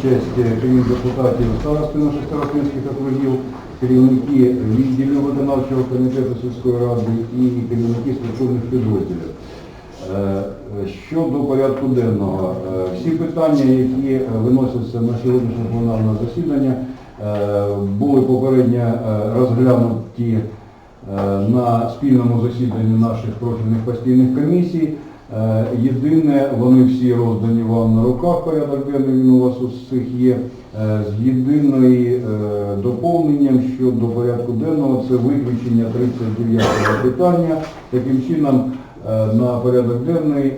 участь е, крім депутатів старости наших старостинських округів, керівники відділів виконавчого комітету сільської ради і керівники структурних підрозділів. Е, Щодо порядку денного, е, всі питання, які виносяться на сьогоднішнє пленарне засідання, були попередньо розглянуті на спільному засіданні наших профільних постійних комісій. Е, Єдине, вони всі роздані вам на руках, порядок денний він у вас у всіх є, е, з єдиної е, доповненням щодо порядку денного, це виключення 39-го питання. Таким чином, на порядок денний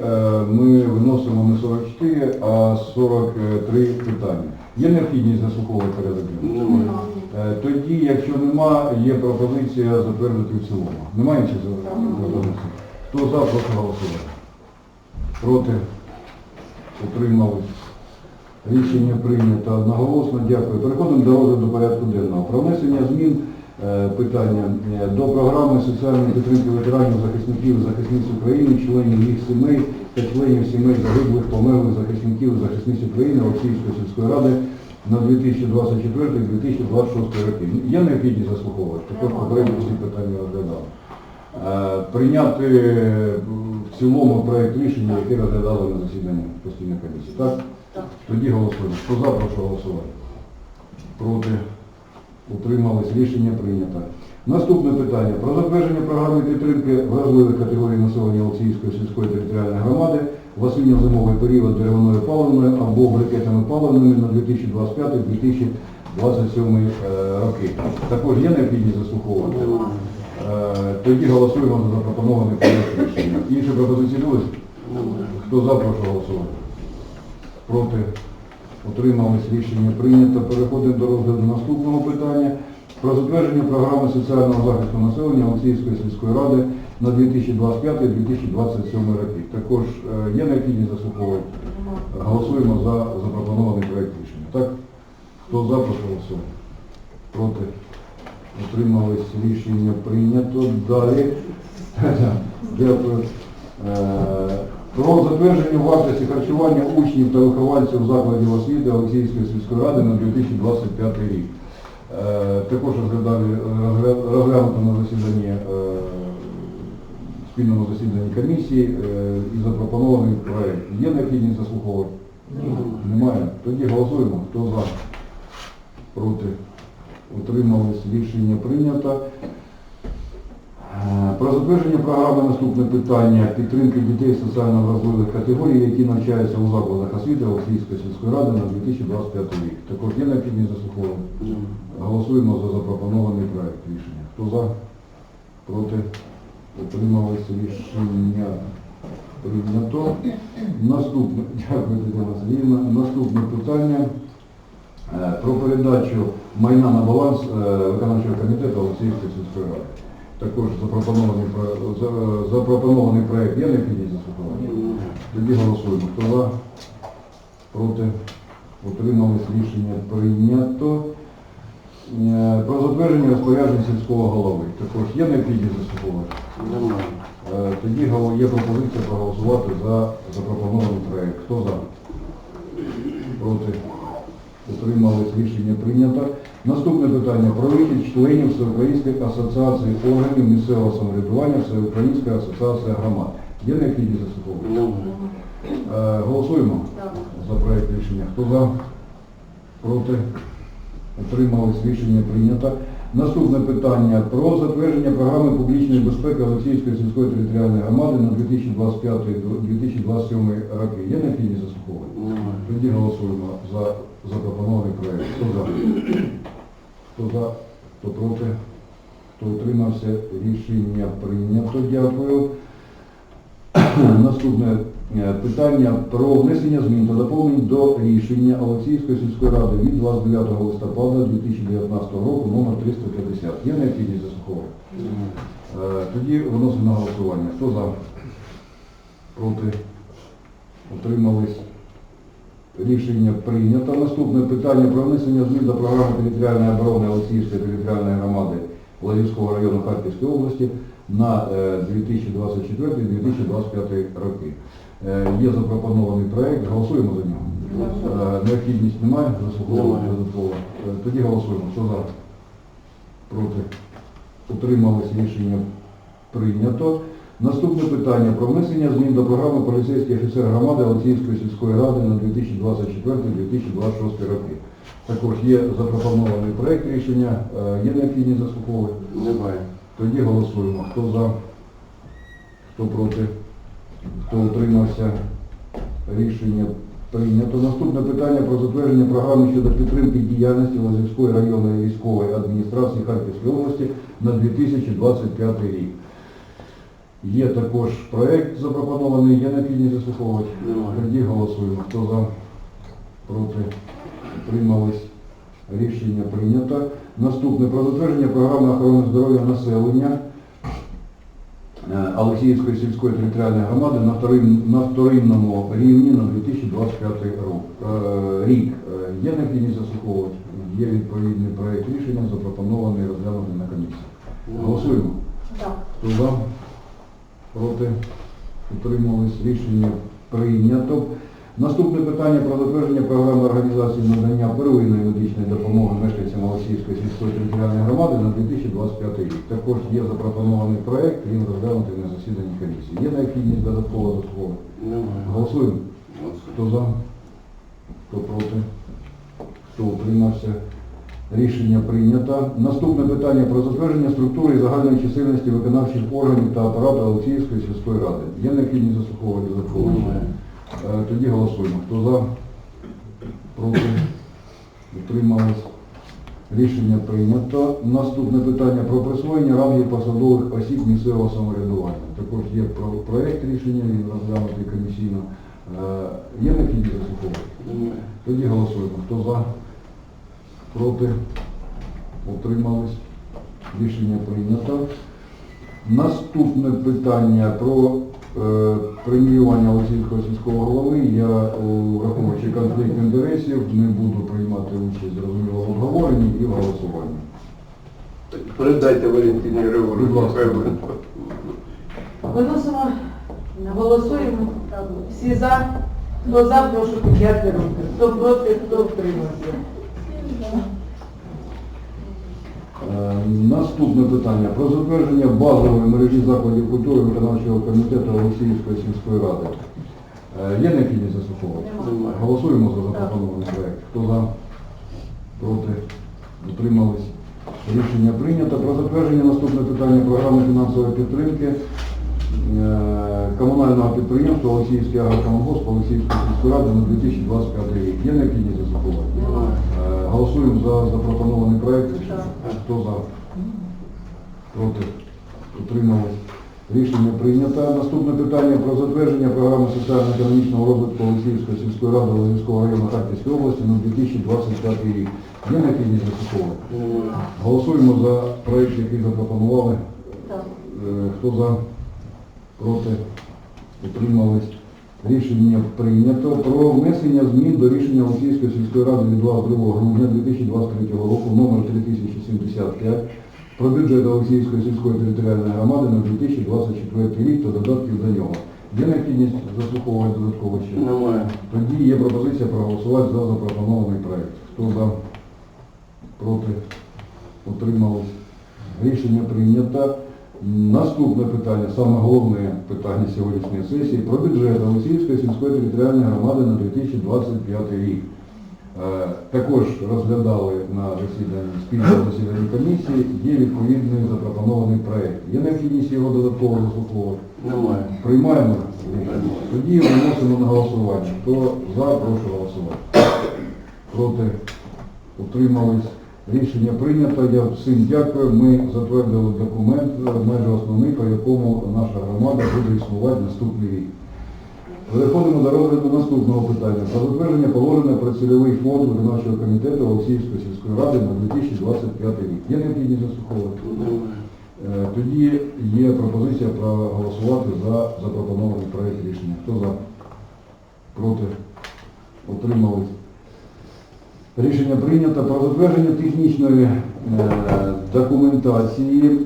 ми виносимо не 44, а 43 питання. Є необхідність заслуховувати порядок денний? Немає. Е, Тоді, якщо нема, є пропозиція затвердити в цілому. Немає чи? Хто за, прошу голосувати. Проти? Утримались. Рішення прийнято одноголосно. Дякую. Переходимо до розгляду порядку денного. Про внесення змін е, питання е, до програми соціальної підтримки ветеранів, захисників і захисниць України, членів їх сімей та членів сімей загиблих, померлих захисників захисниць України Олексіївської сільської ради на 2024-2026 роки. Є необхідність заслуховувати? Також попередні всі питання розглядали. Е, Прийняти в цілому проект рішення, яке розглядали на засіданні постійної комісії. Так? Так. Тоді голосуємо. Хто за, прошу голосувати. Проти? Утримались. Рішення прийнято. Наступне питання. Про затвердження програми підтримки вразливих категорій населення Олексіївської сільської територіальної громади в осінньо-зимовий період деревною паливною або брикетами паливними на 2025-2027 е, роки. Також є необхідність заслуховувати? Е, Тоді голосуємо за запропонований проект рішення. Інші пропозиції будуть? Хто за, прошу. Проти? Утримались. Рішення прийнято. Переходимо до розгляду наступного питання. Про затвердження програми соціального захисту населення Олексіївської сільської ради на 2025-2027 роки. Також е, є необхідність заслуховувати. Голосуємо за запропонований проект рішення. Так? Хто за, прошу. Проти? Утримались. Рішення прийнято. Далі. Дякую. Е, Про затвердження вартості харчування учнів та вихованців закладів освіти Олексійської сільської ради на 2025 рік. Е, Також розглядали, розглянуто на засіданні, е, спільному засіданні комісії і запропонований проект. Є необхідність заслуховувати? Немає. Тоді голосуємо. Хто за? Проти? Утримались. Рішення прийнято. Е, Про затвердження програми наступне питання підтримки дітей соціально вразливих категорій, які навчаються у закладах освіти Олексійської сільської ради на 2025 рік. Також є необхідність заслуховувати. Голосуємо за запропонований проект рішення. Хто за? Проти? Утрималися рішення прийнято. Наступне, дякую, Тетяна Сергіївна. Наступне питання е, про передачу майна на баланс е, виконавчого комітету Олексіївської сільської ради. Також запропонований, про- запропонований проект є необхідність заслуховування? Тоді голосуємо. Хто за? Проти? Утримались рішення прийнято. Е, Про затвердження розпоряджень сільського голови. Також є необхідність заслуховувати? Немає. Е, Тоді є пропозиція проголосувати за запропонований проект. Хто за? Проти? Утримались рішення прийнято. Наступне питання про вихід членів Всеукраїнської асоціації органів місцевого самоврядування Всеукраїнської асоціації громад. Є необхідність заслуховувати? Немає. Е, Голосуємо за проект рішення. Хто за? Проти? Утримались рішення прийнято. Наступне питання про затвердження програми публічної безпеки Олексійської сільської територіальної громади на 2025-2027 роки. Є необхідність заслуховувати? Немає. Тоді голосуємо за запропонований проект. Хто за? Хто за? Хто проти? Хто утримався? Рішення прийнято. Дякую. Наступне е, питання про внесення змін та доповнень до рішення Олексіївської сільської ради від 29 листопада 2019 року номер 350. Є необхідність заслуховувати? Немає. Е, Тоді виносимо на голосування. Хто за? Проти? Утримались? Рішення прийнято. Наступне питання про внесення змін до програми територіальної оборони Олексіївської територіальної громади Владівського району Харківської області на е, 2024-2025 роки. Е, Є запропонований проект. Голосуємо за нього. Е, Необхідність немає заслуховувати додатково. Е, Тоді голосуємо. Хто за? Проти? Утримались рішення прийнято. Наступне питання про внесення змін до програми поліцейський офіцер громади Олексіївської сільської ради на 2024-2026 роки. Також є запропонований проект рішення. Е, Є необхідність заслуховувати? Немає. Тоді голосуємо. Хто за? Хто проти? Хто утримався? Рішення прийнято. Наступне питання про затвердження програми щодо підтримки діяльності Лазівської районної військової адміністрації Харківської області на 2025 рік. Є також проект запропонований, є необхідність заслуховувати. Тоді голосуємо. Хто за? Проти? Утримались? Рішення прийнято. Наступне про затвердження програми охорони здоров'я населення е, Олексіївської сільської територіальної громади на, вторин- на вторинному рівні на 2025 рок- е, рік. Е, Є необхідність заслуховувати? Є відповідний проект рішення, запропонований і розглянутий на комісії. Голосуємо. Так. Проти? Утримались. Рішення прийнято. Наступне питання про затвердження програми організації надання первинної медичної допомоги мешканцям Олексіївської сільської територіальної громади на 2025 рік. Також є запропонований проект, він розглянутий на засіданні комісії. Є необхідність додатково заслуховувати? Немає. Голосуємо. Хто за? Хто проти? Хто утримався? Рішення прийнято. Наступне питання про затвердження структури і загальної чисельності виконавчих органів та апарату Олексіївської сільської ради. Є необхідність заслуховувати додатково? Немає. Е, Тоді голосуємо. Хто за? Проти? Утримались? Рішення прийнято. Наступне питання про присвоєння рангів посадових осіб місцевого самоврядування. Також є про- проект рішення, він розглянутий комісійно. Е, Є необхідність заслуховувати? Немає. Тоді голосуємо. Хто за? Проти? Утримались? Рішення прийнято. Наступне питання про е, преміювання Олексійського сільського голови. Я, е, враховуючи конфлікт інтересів, не буду приймати участь зрозуміло в обговоренні і в голосуванні. Передайте Валентині Будь ласка. Виносимо, голосуємо. Всі за. Хто за, прошу підняти руки. Хто проти, хто втримався. Е, Наступне питання про затвердження базової мережі закладів культури виконавчого комітету Олексіївської сільської ради. Е, Є необхідність заслуховувати? Немає. Голосуємо за запропонований проект. Хто за? Проти? Утримались? Рішення прийнято. Про затвердження наступне питання програми фінансової підтримки е, комунального підприємства Олексіївський агрокомгосп Олексіївської сільської ради на 2025 рік. Є необхідність заслуховувати? Е, Голосуємо за запропонований проект. Хто за? Проти? Утримались? Рішення прийнято. Наступне питання про затвердження програми соціально-економічного розвитку Олексіївської сільської ради Олексійського району Харківської області на 2025 рік. Є необхідність заслуховувати? Немає. Голосуємо за проект, який запропонували. Е, Хто за? Проти? Утримались? Рішення прийнято. Про внесення змін до рішення Олексійської сільської ради від 22 грудня 2023 року номер 3075 про бюджет Олексійської сільської територіальної громади на 2024 рік та додатків до нього. Є необхідність заслуховувати додатково ще? Немає. Тоді є пропозиція проголосувати за запропонований проект. Хто за? Проти? Утримались? Рішення прийнято. Наступне питання, саме головне питання сьогоднішньої сесії, про бюджет Олексіївської сільської територіальної громади на 2025 рік. Е, Також розглядали на засіданні спільному засіданні комісії, є відповідний запропонований проект. Є необхідність його додатково заслуховувати? Немає. Приймаємо? Тоді виносимо на голосування. Хто за, прошу голосувати. Проти? Утримались? Рішення прийнято. Я всім дякую. Ми затвердили документ, е, майже основний, по якому наша громада буде існувати наступний рік. Переходимо до розгляду наступного питання. Про затвердження положення про цільовий фонд виконавчого комітету Олексіївської сільської ради на 2025 рік. Є необхідність заслуховувати? Е, Тоді є пропозиція проголосувати за запропонований проект рішення. Хто за? Проти? Утримались? Рішення прийнято про затвердження технічної е, документації е,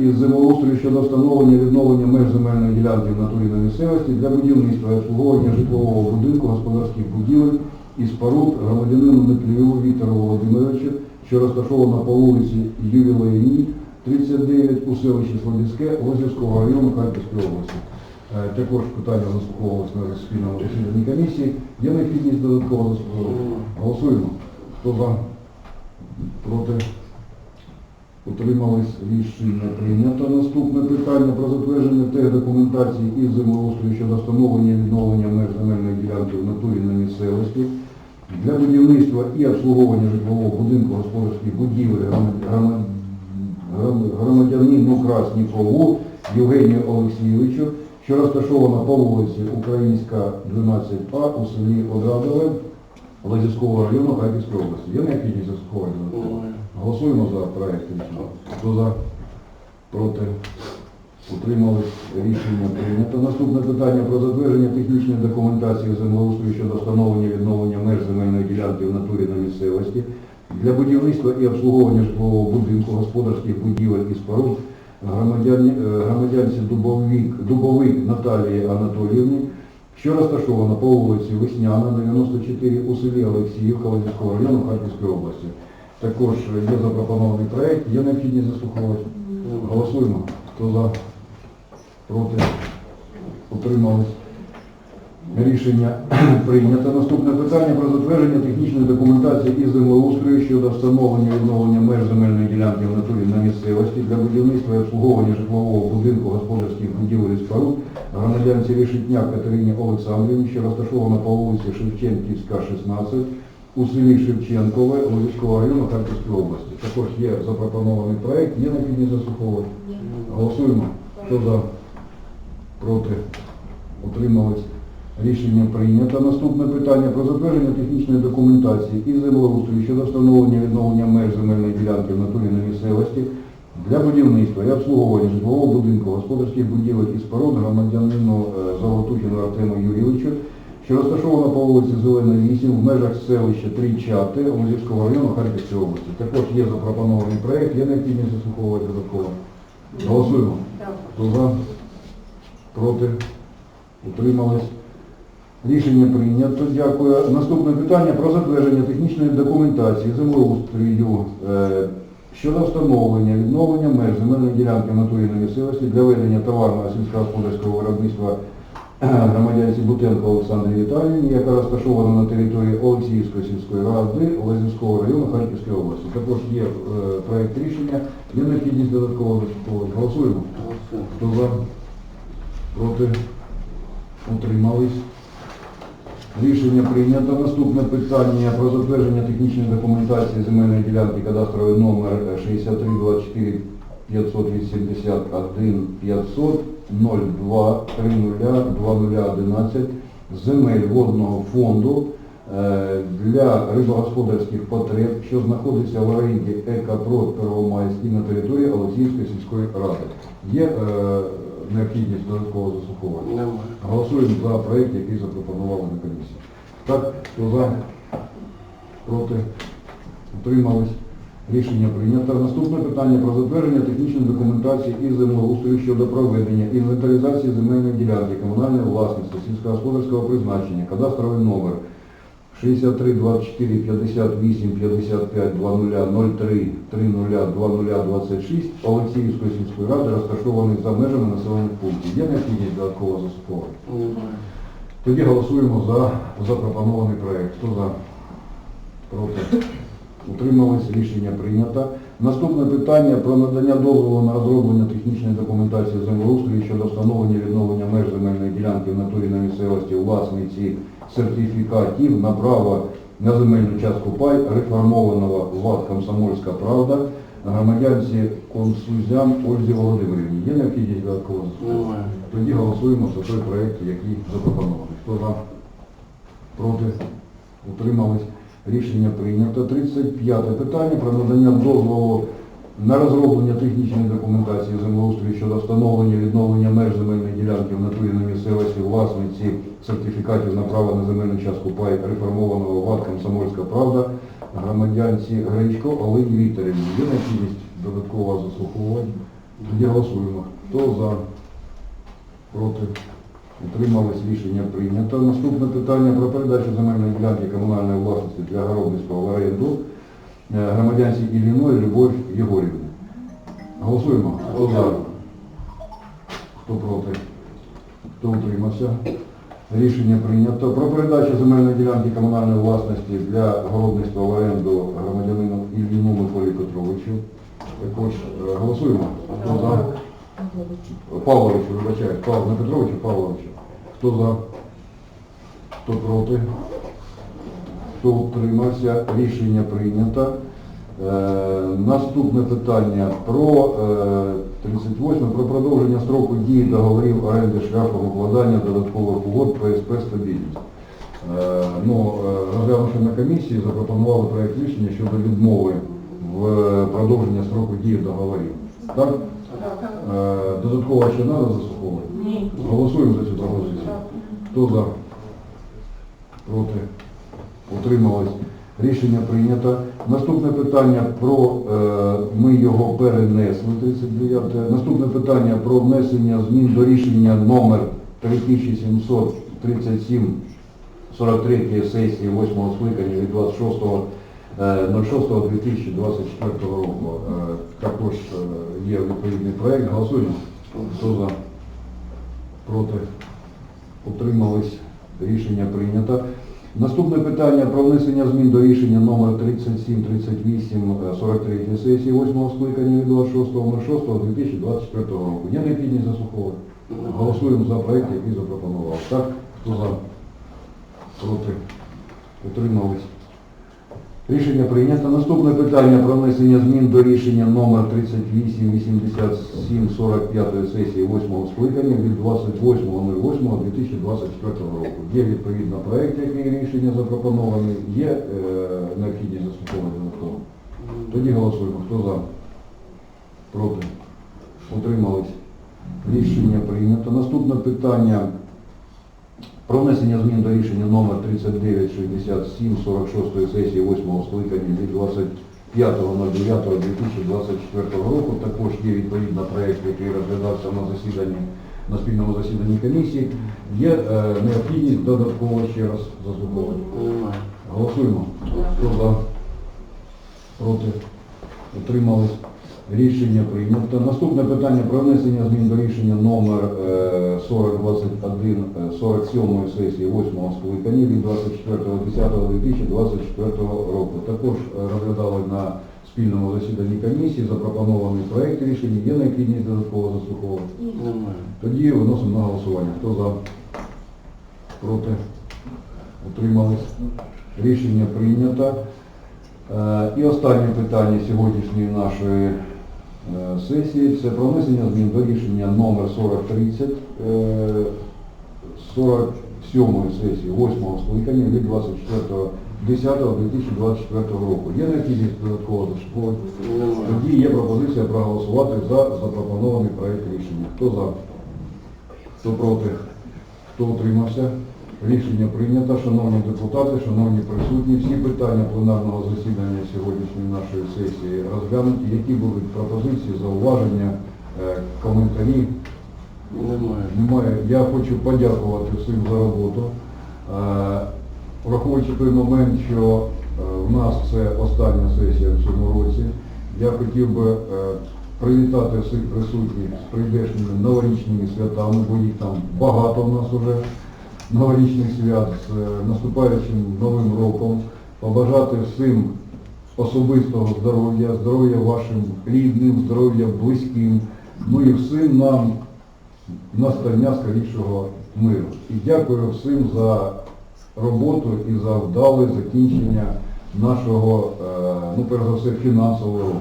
із землеустрою щодо встановлення відновлення меж земельної ділянки в натурі на місцевості для будівництва і обслуговування житлового будинку, господарських будівель і споруд громадянину Неплюєву Віктору Володимировичу, що розташована по вулиці Ювілейній, 39 у селищі Слобідське Лозівського району Харківської області. Е, Також питання заслуховувалось на спільному засіданні комісії. Є необхідність додатково заслуховувати? Голосуємо. Хто за? Проти? Утримались рішення прийнято. Наступне питання про затвердження тех документації із землеустрою щодо встановлення і відновлення меж земельної ділянки в натурі на місцевості для будівництва і обслуговування житлового будинку господарських будівель громад- громад- гром- громадянину Краснікову Євгенію Олексійовичу, що розташована по вулиці Українська, 12А у селі Одрадове Лазівського району Харківської області. Є необхідність? Немає. Голосуємо за рішення. Хто за? Проти? Утримались? Рішення прийнято. Наступне питання про затвердження технічної документації землеустрою щодо встановлення відновлення меж земельної ділянки в натурі на місцевості для будівництва і обслуговування житлового будинку, господарських будівель і споруд е, громадянці Дубовик, Дубовик Наталії Анатоліївні, що розташована по вулиці Весняна, 94 у селі Олексіївка Лазівського району Харківської області. Також є запропонований проєкт, є необхідність заслуховувати. Голосуємо. Хто за? Проти? Утримались? Рішення прийнято. Наступне питання про затвердження технічної документації із землеустрою щодо встановлення і відновлення меж земельної ділянки в натурі на місцевості для будівництва і обслуговування житлового будинку господарських будівель і споруд громадянці Решетняк Катерині Олександрівні, що розташована по вулиці Шевченківська, 16, у селі Шевченкове Лозівського району Харківської області. Також є запропонований проект, є необхідність заслуховувати. Голосуємо. Хто за? Проти? Утримались? Рішення прийнято. Наступне питання про затвердження технічної документації і землеустрою щодо встановлення відновлення меж земельної ділянки в натурі на місцевості для будівництва і обслуговування житлового будинку, господарських будівель і споруд громадянину е, Золотухіну Артему Юрійовичу, що розташована по вулиці Зелена 8 в межах селища Трійчати Лозівського району Харківської області. Також є запропонований проект, є необхідність заслуховувати додатково. Голосуємо. Хто за? Проти? Утримались? Рішення прийнято. Дякую. Наступне питання про затвердження технічної документації землеустрою е, щодо встановлення, відновлення меж земельної ділянки натурі місцевості для ведення товарного сільськогосподарського виробництва громадянці Бутенко Олександрі Віталіївні, яка розташована на території Олексіївської сільської ради Лазівського району Харківської області. Також є е, проект рішення, є необхідність додаткового. Голосуємо. Голосуємо. Хто за? Проти? Утримались? Рішення прийнято. Наступне питання про затвердження технічної документації земельної ділянки кадастровий номер 6324 581 500 02 30 2011 земель водного фонду е, для рибогосподарських потреб, що знаходиться в оренді Екопрод Первомайський на території Олексіївської сільської ради. Є е, необхідність додаткового заслуховування? Немає. Голосуємо за проєкт, який запропонували на комісії. Так, хто за? Проти? Утримались? Рішення прийнято. Наступне питання про затвердження технічної документації із землеустрою щодо проведення інвентаризації земельної ділянки комунальної власності сільськогосподарського призначення, кадастровий номер 63 24 58 55 00 03 30 20 26 Олексіївської сільської ради, розташований за межами населених пунктів. Є необхідність додатково заслуховувати? Немає. Тоді голосуємо за запропонований проект. Хто за? Проти? Утримались, рішення прийнято. Наступне питання про надання дозволу на розроблення технічної документації землеустрою щодо встановлення відновлення меж земельної ділянки в натурі на місцевості власниці сертифікатів на право на земельну частку пай реформованого ВАД «Комсомольська правда» громадянці Консузян Ользі Володимирівні. Є необхідність додатково заслуховувати? Тоді голосуємо за той проект, який запропонований. Хто за? Проти? Утримались? Рішення прийнято. 35 питання про надання дозволу на розроблення технічної документації землеустрою щодо встановлення відновлення меж ділянки в натурі на місцевості власниці сертифікатів на право на земельну частку пай реформованого ВАД «Комсомольська правда» громадянці Гречко Олені Вікторівні. Є необхідність додаткового заслуховування? Тоді голосуємо. Хто за? Проти? Утримались рішення прийнято. Наступне питання про передачу земельної ділянки комунальної власності для Горобницького в оренду е, громадянці Ілліної Любов Єгорівни. Голосуємо. Хто за? Хто проти? Хто утримався? Рішення прийнято. Про передачу земельної ділянки комунальної власності для городництва в оренду громадянину Ільїну Миколі Петровичу. Також е, голосуємо. Хто за? Павловичу, вибачаю, Павло, Петровичу, Павловичу. Хто за? Хто проти? Хто утримався? Рішення прийнято. Е, наступне питання про е, 38 про продовження строку дії договорів оренди шляхом укладання додаткових угод ПСП «Стабільність». Е, ну, е, розглянувши на комісії, запропонували проєкт рішення щодо відмови в продовження строку дії договорів. Так? Е, Додатково ще треба заслуховувати? Ні. Голосуємо за цю пропозицію. Хто за? Проти? Утримались. Рішення прийнято. Наступне питання про, е, ми його перенесли, 39. Наступне питання про внесення змін до рішення номер 3737 43 сесії 8 скликання від 26.06.2024 року. Е, Також е, є відповідний проект. Голосуємо. Хто за? Проти? Утримались. Рішення прийнято. Наступне питання про внесення змін до рішення номер 3738 е, 43 сесії 8 скликання від 26.06.2024 року. Є необхідність заслуховувати? Голосуємо за проєкт, який запропонував. Так? Хто за? Проти? Утримались. Рішення прийнято. Наступне питання про внесення змін до рішення номер 388745 сесії 8 скликання від 28.08.2024 року. Є відповідно проект, який рішення запропонований, є е, необхідність заслуховування додатково. Тоді голосуємо. Хто за? Проти? Утримались. Рішення прийнято. Наступне питання про внесення змін до рішення номер 3967 46 сесії 8 скликання від 25.09.2024 року. Також є відповідно проєкт, який розглядався на засіданні, на спільному засіданні комісії. Є е, необхідність додатково ще раз заслуховувати. Голосуємо. Хто за? Проти? Утримались? Рішення прийнято. Наступне питання про внесення змін до рішення номер е, 4021 е, 47 сесії 8 скликання від 24.10.2024 року. Також е, розглядали на спільному засіданні комісії запропонований проект рішення. Є необхідність додатково заслуховувати? Немає. Тоді виносимо на голосування. Хто за? Проти? Утримались? Рішення прийнято. Е, І останнє питання сьогоднішньої нашої е, сесії це про внесення змін до рішення номер 4030 е, 47 сесії 8 скликання від 24.10.2024 року. Є необхідність додатково? Немає. Тоді є пропозиція проголосувати за запропонований проект рішення. Хто за? Хто проти? Хто утримався? Рішення прийнято. Шановні депутати, шановні присутні, всі питання пленарного засідання сьогоднішньої нашої сесії розглянуті. Які будуть пропозиції, зауваження, е, коментарі? Немає. Немає. Я хочу подякувати всім за роботу. Е, Враховуючи той момент, що е, в нас це остання сесія в цьому році, я хотів би привітати всіх присутніх з прийдешніми новорічними святами, бо їх там багато в нас вже новорічних свят, з е, наступаючим Новим роком, побажати всім особистого здоров'я, здоров'я вашим рідним, здоров'я близьким, ну і всім нам настання скорішого миру. І дякую всім за роботу і за вдале закінчення нашого, е, ну перш за все, фінансового року.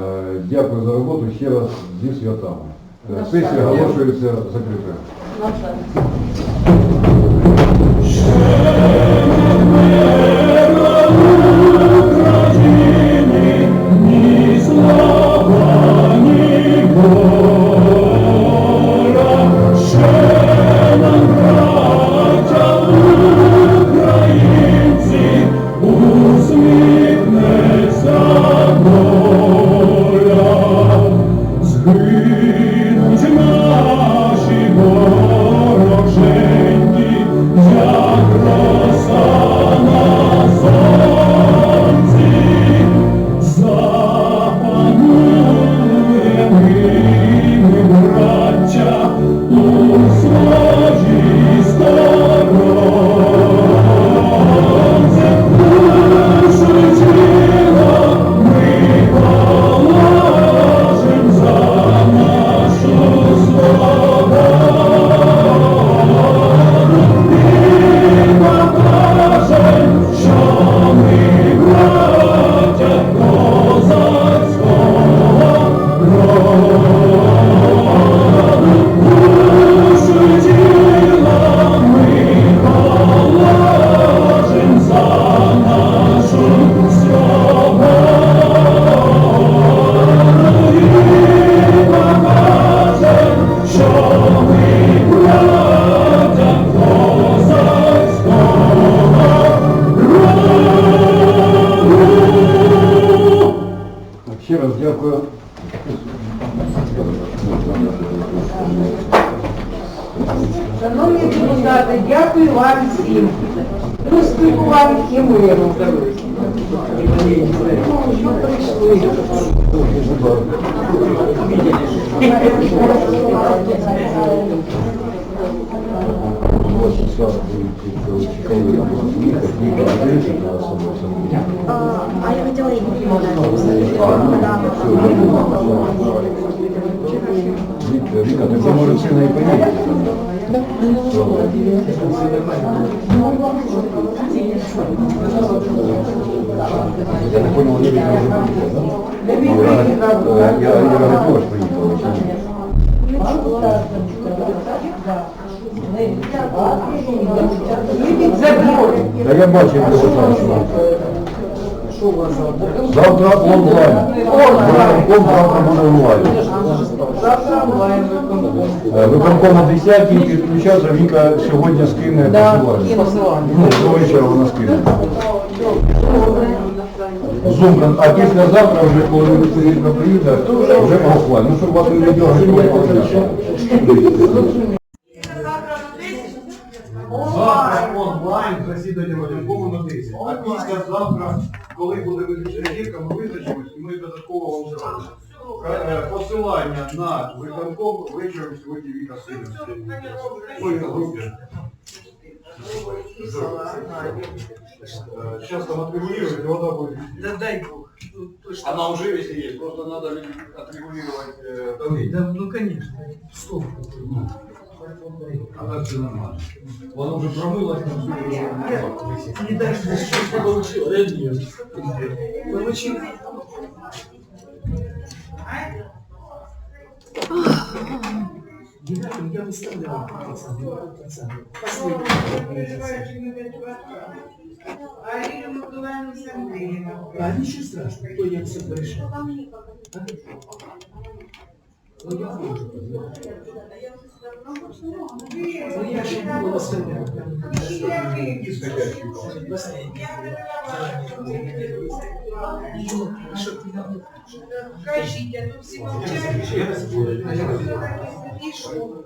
Е, Дякую за роботу ще раз зі святами. Сесія оголошується закритою. Not well. Е, Я Іра Гатош поїхала. Та я бачив його там, Завтра онлайн. Завтра буде онлайн. Завтра онлайн виконком. Е, о 10 підключався, Віка сьогодні скине посилання. Ну, до вечора вона скине. Зум, а післязавтра вже, коли Віка приїде, то вже офлайн. Ну, щоб вас не дергати. Завтра онлайн засідання виконкому на 10. А післязавтра, коли буде визначена гірка, ми визначимось і ми додатково вам зробимо. Е, Посилання на виконком вечором сьогодні Віка Сина. Сейчас там отрегулировать, и вода будет. Да дай бог. Ну, точно. Она уже везде есть, просто надо отрегулировать э, давление. Да, ну конечно. Стоп. А так все нормально. Воно вже промилось, там все Не дай бог, что не получил. Да нет. Получил. Ребята, я выставлял пацаны, пацаны. Последний. А ничего страшного, то я все порешал. Ну я еще не скачать. Последний. Кажіть, а то всі так і пішов.